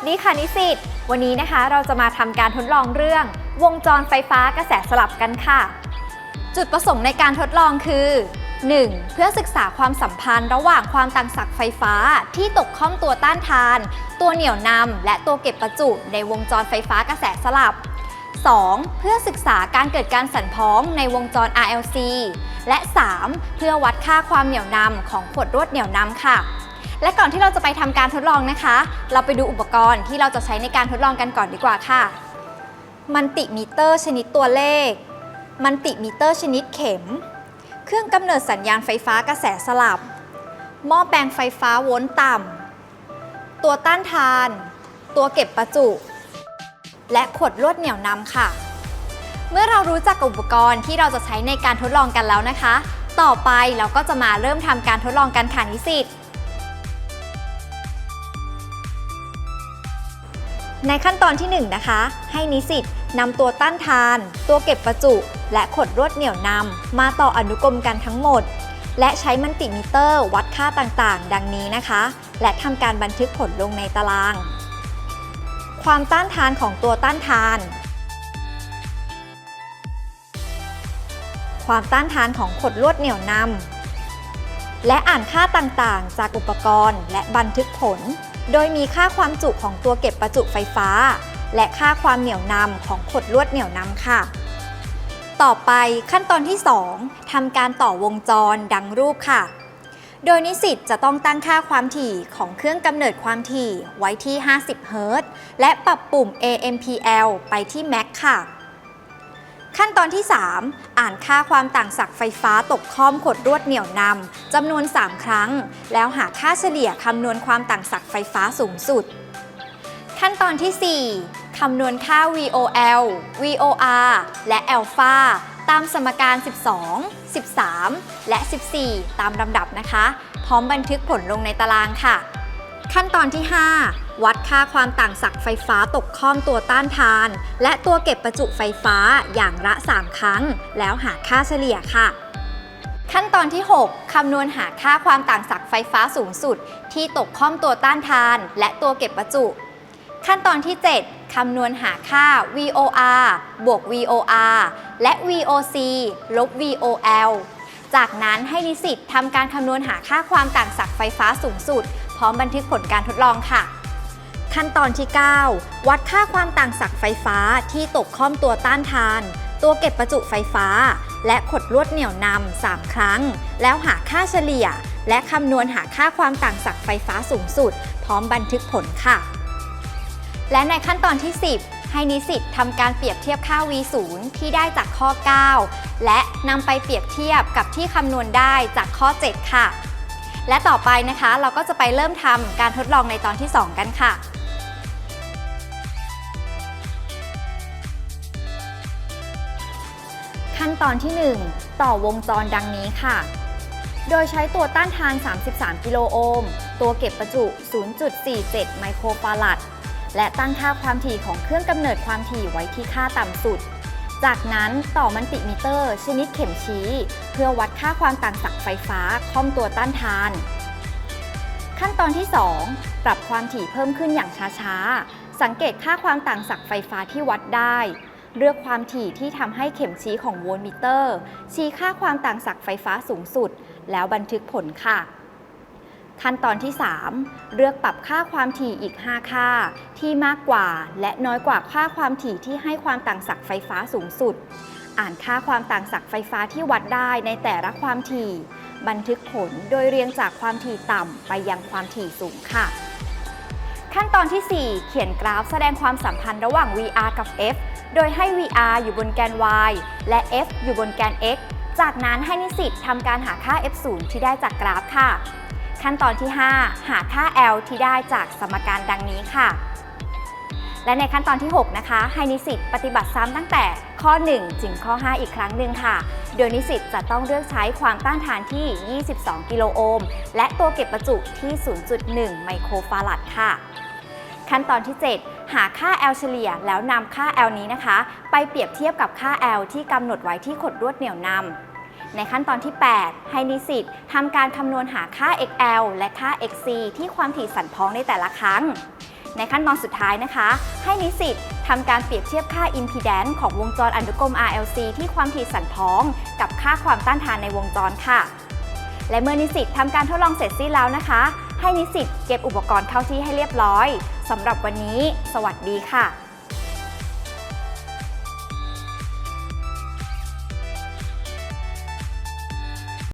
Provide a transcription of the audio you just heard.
วัสดีค่ะนิสิต วันนี้นะคะเราจะมาทำการทดลองเรื่อง วงจรไฟฟ้ากระแสสลับกันค่ะ จุดประสงค์ในการทดลองคือ 1. เพื่อศึกษาความสัมพันธ์ระหว่างความต่างศักย์ไฟฟ้าที่ตกข้องตัวต้านทาน ตัวเหนี่ยวนำและตัวเก็บประจุในวงจรไฟฟ้ากระแสสลับ 2. เพื่อศึกษาการเกิดการสั่นพ้องในวงจร RLC และ 3. เพื่อวัดค่าความเหนี่ยวนำของขวดรวดเหนี่ยวนำค่ะ และก่อนที่เราจะไปทำการทดลองนะคะ เราไปดูอุปกรณ์ที่เราจะใช้ในการทดลองกันก่อนดีกว่าค่ะ มันติมิเตอร์ชนิดตัวเลข มันติมิเตอร์ชนิดเข็ม เครื่องกำเนิดสัญญาณไฟฟ้ากระแสสลับ หม้อแปลงไฟฟ้าโวลต์ต่ำตัวต้านทาน ตัวเก็บประจุ และขวดลวดเหนี่ยวนำค่ะ เมื่อเรารู้จักกับอุปกรณ์ที่เราจะใช้ในการทดลองกันแล้วนะคะ ต่อไปเราก็จะมาเริ่มทำการทดลองกันค่ะนิสิต ในขั้นตอนที่ 1 นะคะ ให้นิสิตนำตัวต้านทาน ตัวเก็บประจุ และขดรวดเหนี่ยวนำมาต่ออนุกรมกันทั้งหมด และใช้มันติมิเตอร์วัดค่าต่างๆ ดังนี้นะคะ และทำการบันทึกผลลงในตาราง ความต้านทานของตัวต้านทาน ความต้านทานของขดลวดเหนี่ยวนำและอ่านค่าต่างๆ จากอุปกรณ์และบันทึกผล โดยมีค่าความจุของตัวเก็บประจุไฟฟ้า และค่าความเหนี่ยวนำของขดลวดเหนี่ยวนำค่ะ ต่อไปขั้นตอนที่ 2ทำการต่อวงจรดังรูปค่ะ โดยนิสิตจะต้องตั้งค่าความถี่ของเครื่องกำเนิดความถี่ไว้ที่ 50 เฮิรตซ์และปรับปุ่ม AMPL ไปที่ Max ค่ะ ขั้นตอนที่ 3 อ่านค่าความต่างศักย์ไฟฟ้าตกค้อมขดรวดเหนี่ยวนำจำนวน 3 ครั้ง แล้วหาค่าเฉลี่ยคำนวณความต่างศักย์ไฟฟ้าสูงสุด ขั้นตอนที่ 4 คำนวณค่า VOL VOR และ alpha ตามสมการ 12 13 และ 14 ตามลำดับนะคะ พร้อมบันทึกผลลงในตารางค่ะ ขั้นตอนที่ 5 วัดค่าความต่างศักย์ไฟฟ้าตกข้อมตัวต้านทาน และตัวเก็บประจุไฟฟ้าอย่างละ 3 ครั้ง แล้วหาค่าเฉลี่ยค่ะ ขั้นตอนที่ 6 คำนวณหาค่าความต่างศักย์ไฟฟ้าสูงสุด ที่ตกข้อมตัวต้านทาน และตัวเก็บประจุ ขั้นตอนที่ 7 คำนวณหาค่า VOR บวก VOR และ VOC ลบ VOL จากนั้นให้นิสิตทำการคำนวณหาค่าความต่างศักย์ไฟฟ้าสูงสุด พร้อมบันทึกผลการทดลองค่ะ ขั้นตอนที่ 9 วัดค่าความต่างศักย์ไฟฟ้าที่ตกข้อมตัวต้านทาน ตัวเก็บประจุไฟฟ้า และขดลวดเหนี่ยวนำ3ครั้ง แล้วหาค่าเฉลี่ย และคำนวณหาค่าความต่างศักย์ไฟฟ้าสูงสุด พร้อมบันทึกผลค่ะ และในขั้นตอนที่ 10ให้นิสิตทำการเปรียบเทียบค่า V0 ที่ได้จากข้อ 9 และนำไปเปรียบเทียบกับที่คำนวณได้จากข้อ 7 ค่ะ และต่อไปนะคะ เราก็จะไปเริ่มทำการทดลองในตอนที่ 2 กันค่ะ ขั้นตอนที่ 1 ต่อวงจรดังนี้ค่ะ โดยใช้ตัวต้านทาน 33 กิโลโอห์ม ตัวเก็บประจุ 0.47 ไมโครฟารัดและตั้งค่าความถี่ของเครื่องกำเนิดความถี่ไว้ที่ค่าต่ำสุด จากนั้นต่อมันติมิเตอร์ ชนิดเข็มชี้ เพื่อวัดค่าความต่างศักย์ไฟฟ้าค่อมตัวต้านทาน ขั้นตอนที่ 2 ปรับความถี่เพิ่มขึ้นอย่างช้าๆ สังเกตค่าความต่างศักย์ไฟฟ้าที่วัดได้ เลือกความถี่ที่ทำให้เข็มชี้ของโวลต์มิเตอร์ ชี้ค่าความต่างศักย์ไฟฟ้าสูงสุด แล้วบันทึกผลค่ะ ขั้นตอนที่ 3 เลือกปรับค่าความถี่อีก 5 ค่า ที่มากกว่าและน้อยกว่าค่าความถี่ที่ให้ความต่างศักย์ไฟฟ้าสูงสุด อ่านค่าความต่างศักย์ไฟฟ้าที่วัดได้ในแต่ละความถี่ บันทึกผลโดยเรียงจากความถี่ต่ำไปยังความถี่สูงค่ะ ขั้นตอนที่ 4 เขียนกราฟแสดงความสัมพันธ์ระหว่าง VR กับ F โดยให้ VR อยู่บนแกน Y และ F อยู่บนแกน X จากนั้นให้นิสิตทำการหาค่า F0 ที่ได้จากกราฟค่ะ ขั้นตอนที่ 5 หาค่า L ที่ได้จากสมการดังนี้ค่ะ และในขั้นตอนที่ 6 นะคะ ให้นิสิตปฏิบัติซ้ำตั้งแต่ข้อ 1 ถึงข้อ 5 อีกครั้งหนึ่งค่ะ โดยนิสิตจะต้องเลือกใช้ความต้านทานที่ 22 กิโลโอห์มและตัวเก็บประจุที่ 0.1 ไมโครฟารัดค่ะ ขั้นตอนที่ 7 หาค่า L เฉลี่ยแล้วนำค่า L นี้นะคะ ไปเปรียบเทียบกับค่า L ที่กำหนดไว้ที่ขดลวดเหนี่ยวนำในขั้นตอนที่ 8 ให้นิสิตทำการคำนวณหาค่า xl และค่า xc ที่ความถี่สั่นพ้องในแต่ละครั้ง ในขั้นตอนสุดท้ายนะคะ ให้นิสิตทำการเปรียบเทียบค่า impedance ของวงจรอนุกรม RLC ที่ความถี่สั่นพ้อง กับค่าความต้านทานในวงจรค่ะ และเมื่อนิสิตทำการทดลองเสร็จสิ้นแล้วนะคะ ให้นิสิตเก็บอุปกรณ์เข้าที่ให้เรียบร้อยสำหรับวันนี้ สวัสดีค่ะ